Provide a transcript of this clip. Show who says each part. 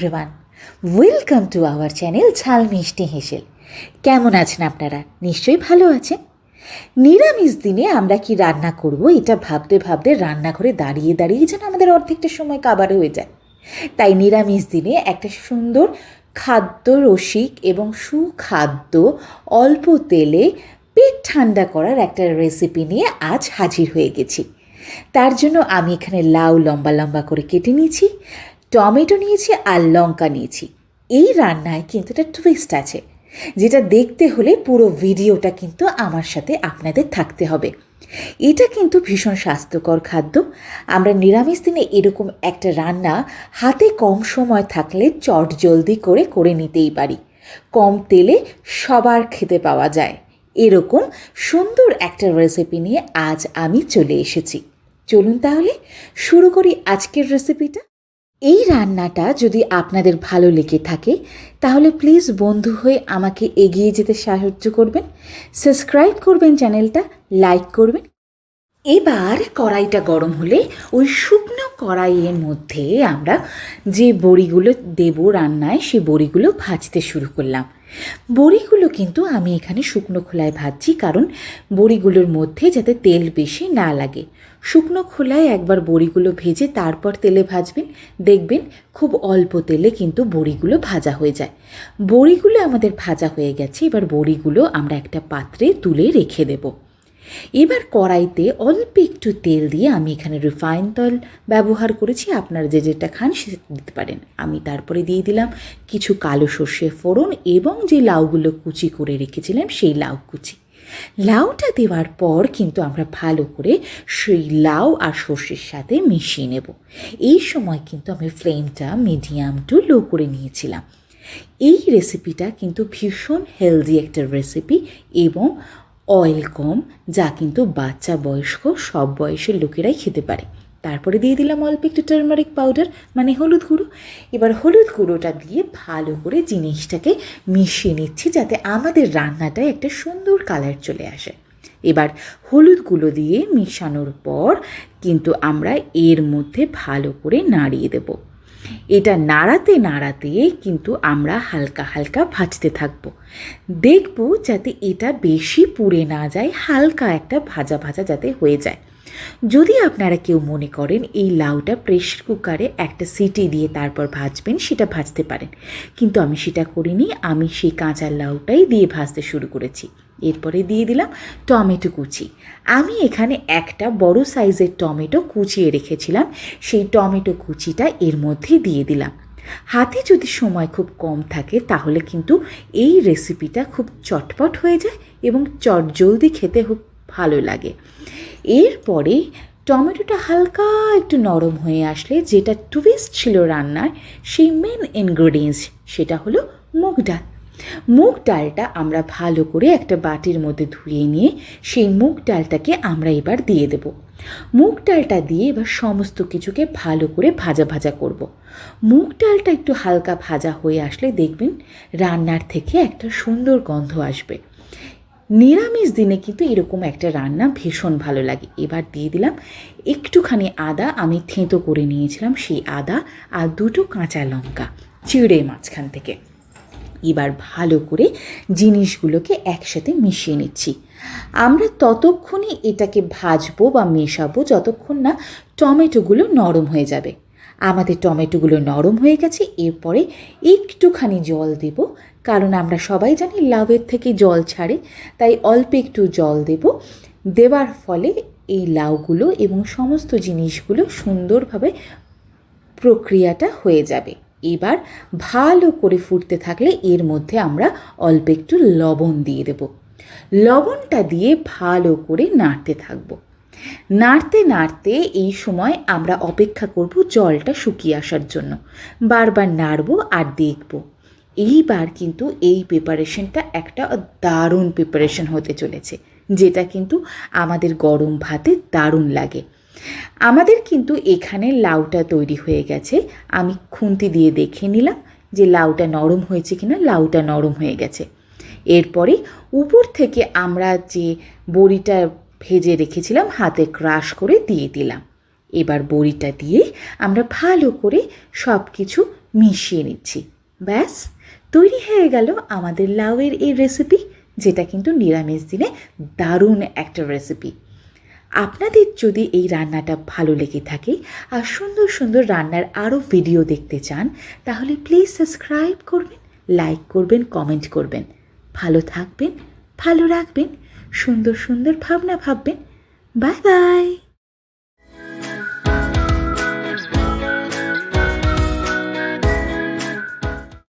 Speaker 1: Everyone welcome to our channel Jhal Mishti Heshel কেমন আছেন আপনারা? নিশ্চয়ই ভালো আছেন। নিরামিষ দিনে আমরা কি রান্না করব? এটা ভাবতে ভাবতে রান্নাঘরে দাঁড়িয়ে দাঁড়িয়ে যেন আমাদের অর্ধেকটা সময় কাবার হয়ে যায়। তাই নিরামিষ দিনে একটা সুন্দর খাদ্য রসিক এবং সুখাদ্য অল্প তেলে পেট ঠান্ডা করার একটা রেসিপি নিয়ে আজ হাজির হয়ে গেছি। তার জন্য আমি এখানে লাউ লম্বা লম্বা করে কেটে নিয়েছি। টমেটো নিয়েছি আর লঙ্কা নিয়েছি। এই রান্নায় কিন্তু একটা টুইস্ট আছে, যেটা দেখতে হলে পুরো ভিডিওটা কিন্তু আমার সাথে আপনাদের থাকতে হবে। এটা কিন্তু ভীষণ স্বাস্থ্যকর খাদ্য। আমরা নিরামিষ দিনে এরকম একটা রান্না হাতে কম সময় থাকলে চট জলদি করে করে নিতেই পারি। কম তেলে সবার খেতে পাওয়া যায়। এরকম সুন্দর একটা রেসিপি নিয়ে আজ আমি চলে এসেছি। চলুন তাহলে শুরু করি আজকের রেসিপিটা এই রান্নাটা যদি আপনাদের ভালো লেগে থাকে, তাহলে প্লিজ বন্ধু হয়ে আমাকে এগিয়ে যেতে সাহায্য করবেন, সাবস্ক্রাইব করবেন চ্যানেলটা, লাইক করবেন। এবার কড়াইটা গরম হলে ওই শুকনো কড়াইয়ের মধ্যে আমরা যে বড়িগুলো দেব রান্নায় সেই বড়িগুলো ভাজতে শুরু করলাম। বড়িগুলো কিন্তু আমি এখানে শুকনো খোলায় ভাজছি কারণ বড়িগুলোর মধ্যে যাতে তেল বেশি না লাগে। শুকনো খোলায় একবার বড়িগুলো ভেজে তারপর তেলে ভাজবেন। দেখবেন খুব অল্প তেলে কিন্তু বড়িগুলো ভাজা হয়ে যায়। বড়িগুলো আমাদের ভাজা হয়ে গেছে, এবার বড়িগুলো আমরা একটা পাত্রে তুলে রেখে দেবো। এবার কড়াইতে অল্প একটু তেল দিয়ে আমি এখানে রিফাইন তেল ব্যবহার করেছি। আপনারা যে যেটা খান সেটা দিতে পারেন। আমি তারপরে দিয়ে দিলাম কিছু কালো সর্ষে ফোড়ন এবং যে লাউগুলো কুচি করে রেখেছিলাম সেই লাউ কুচি। লাউটা দেওয়ার পর কিন্তু আমরা ভালো করে সেই লাউ আর সর্ষের সাথে মিশিয়ে নেব। এই সময় কিন্তু আমি ফ্লেমটা মিডিয়াম টু লো করে নিয়েছিলাম। এই রেসিপিটা কিন্তু ভীষণ হেলদি একটা রেসিপি এবং অয়েল কম যা কিন্তু বাচ্চা বয়স্ক, সব বয়সের লোকেরাই খেতে পারে। তারপরে দিয়ে দিলাম অল্প একটু টার্মারিক পাউডার মানে হলুদ গুঁড়ো। এবার হলুদ গুঁড়োটা দিয়ে ভালো করে জিনিসটাকে মিশিয়ে নিচ্ছি যাতে আমাদের রান্নাটায় একটা সুন্দর কালার চলে আসে। এবার হলুদ গুঁড়ো দিয়ে মিশানোর পর কিন্তু আমরা এর মধ্যে ভালো করে নাড়িয়ে দেবো। এটা নাড়াতে নাড়াতে কিন্তু আমরা হালকা হালকা ভাজতে থাকব। দেখব যাতে এটা বেশি পুড়ে না যায়, হালকা একটা ভাজা ভাজা যাতে হয়ে যায়। যদি আপনারা কেউ মনে করেন এই লাউটা প্রেশার কুকারে একটা সিটি দিয়ে তারপর ভাজবেন, সেটা ভাজতে পারেন। কিন্তু আমি সেটা করিনি, আমি সেই কাঁচা লাউটাই দিয়ে ভাজতে শুরু করেছি। এরপরে দিয়ে দিলাম টমেটো কুচি। আমি এখানে একটা বড় সাইজের টমেটো কুচিয়ে রেখেছিলাম, সেই টমেটো কুচিটা এর মধ্যে দিয়ে দিলাম। হাতে যদি সময় খুব কম থাকে, তাহলে কিন্তু এই রেসিপিটা খুব চটপট হয়ে যায় এবং চট জলদি খেতে খুব ভালো লাগে। এরপরে টমেটোটা হালকা একটু নরম হয়ে আসলে যেটা টুইস্ট ছিল রান্নার, সেই মেন ইনগ্রেডিয়েন্টস সেটা হলো মুগ ডাল। মুগ ডালটা আমরা ভালো করে একটা বাটির মধ্যে ধুয়ে নিয়ে সেই মুগ ডালটাকে আমরা এবার দিয়ে দেব। মুগ ডালটা দিয়ে এবার সমস্ত কিছুকে ভালো করে ভাজা ভাজা করব। মুগ ডালটা একটু হালকা ভাজা হয়ে আসলে দেখবেন রান্নার থেকে একটা সুন্দর গন্ধ আসবে। নিরামিষ দিনে কিন্তু এরকম একটা রান্না ভীষণ ভালো লাগে। এবার দিয়ে দিলাম একটুখানি আদা, আমি থেঁতো করে নিয়েছিলাম সেই আদা আর দুটো কাঁচা লঙ্কা চিড়ে মাঝখান থেকে। এবার ভালো করে জিনিসগুলোকে একসাথে মিশিয়ে নিচ্ছি। আমরা ততক্ষণই এটাকে ভাজবো বা মেশাবো যতক্ষণ না টমেটোগুলো নরম হয়ে যাবে। আমাদের টমেটোগুলো নরম হয়ে গেছে, এরপরে একটুখানি জল দেব কারণ আমরা সবাই জানি লাউয়ের থেকে জল ছাড়ে, তাই অল্প একটু জল দেব। দেওয়ার ফলে এই লাউগুলো এবং সমস্ত জিনিসগুলো সুন্দরভাবে প্রক্রিয়াটা হয়ে যাবে। এবার ভালো করে ফুটতে থাকলে এর মধ্যে আমরা অল্প একটু লবণ দিয়ে দেব। লবণটা দিয়ে ভালো করে নাড়তে থাকব। নাড়তে নাড়তে এই সময় আমরা অপেক্ষা করব জলটা শুকিয়ে আসার জন্য। বারবার নাড়বো আর দেখব এইবার কিন্তু এই প্রিপারেশনটা একটা দারুণ প্রিপারেশন হতে চলেছে, যেটা কিন্তু আমাদের গরম ভাতে দারুণ লাগে। আমাদের কিন্তু এখানে লাউটা তৈরি হয়ে গেছে, আমি খুন্তি দিয়ে দেখে নিলাম যে লাউটা নরম হয়েছে কিনা, লাউটা নরম হয়ে গেছে। এরপরে উপর থেকে আমরা যে বড়িটা ভেজে রেখেছিলাম, হাতে ক্রাশ করে দিয়ে দিলাম। এবার বড়িটা দিয়ে আমরা ভালো করে সব কিছু মিশিয়ে নিচ্ছি, ব্যাস। তৈরি হয়ে গেল আমাদের লাউয়ের এই রেসিপি যেটা কিন্তু নিরামিষ দিনে দারুণ একটা রেসিপি আপনাদের যদি এই রান্নাটা ভালো লেগে থাকে আর সুন্দর সুন্দর রান্নার আরও ভিডিও দেখতে চান, তাহলে প্লিজ সাবস্ক্রাইব করবেন লাইক করবেন কমেন্ট করবেন। ভালো থাকবেন, ভালো রাখবেন, সুন্দর সুন্দর ভাবনা ভাববেন। Bye bye